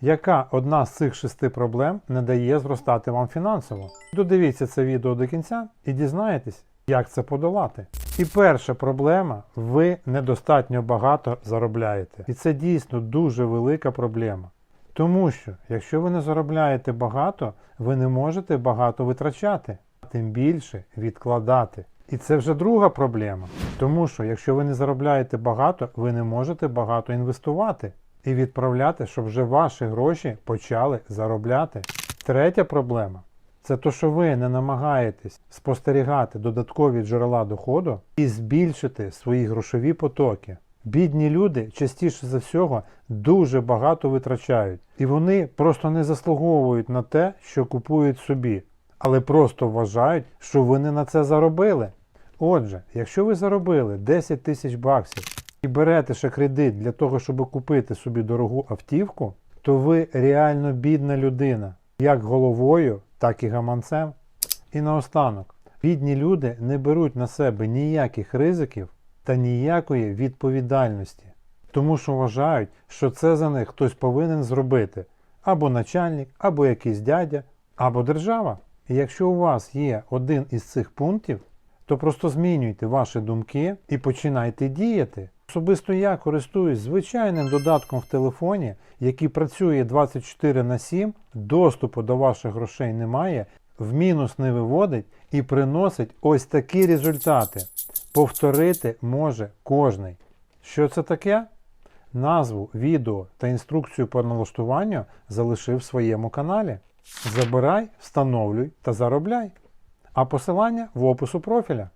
Яка одна з цих шести проблем не дає зростати вам фінансово? Додивіться це відео до кінця і дізнаєтесь, як це подолати. І перша проблема ви недостатньо багато заробляєте. І це дійсно дуже велика проблема. Тому що, якщо ви не заробляєте багато, ви не можете багато витрачати, тим більше відкладати. І це вже друга проблема. Тому що, якщо ви не заробляєте багато, ви не можете багато інвестувати і відправляти, щоб вже ваші гроші почали заробляти. Третя проблема це то, що ви не намагаєтесь спостерігати додаткові джерела доходу і збільшити свої грошові потоки. Бідні люди частіше за всього дуже багато витрачають, і вони просто не заслуговують на те, що купують собі, але просто вважають, що вони на це заробили. Отже, якщо ви заробили 10 тисяч баксів і берете ще кредит для того, щоб купити собі дорогу автівку, то ви реально бідна людина, як головою, так і гаманцем. І наостанок, бідні люди не беруть на себе ніяких ризиків та ніякої відповідальності, тому що вважають, що це за них хтось повинен зробити або начальник, або якийсь дядя, або держава. І якщо у вас є один із цих пунктів, то просто змінюйте ваші думки і починайте діяти. Особисто я користуюсь звичайним додатком в телефоні, який працює 24 на 7, доступу до ваших грошей немає, в мінус не виводить і приносить ось такі результати. Повторити може кожний. Що це таке? Назву, відео та інструкцію по налаштуванню залишив в своєму каналі. Забирай, встановлюй та заробляй. А посилання в опису профіля.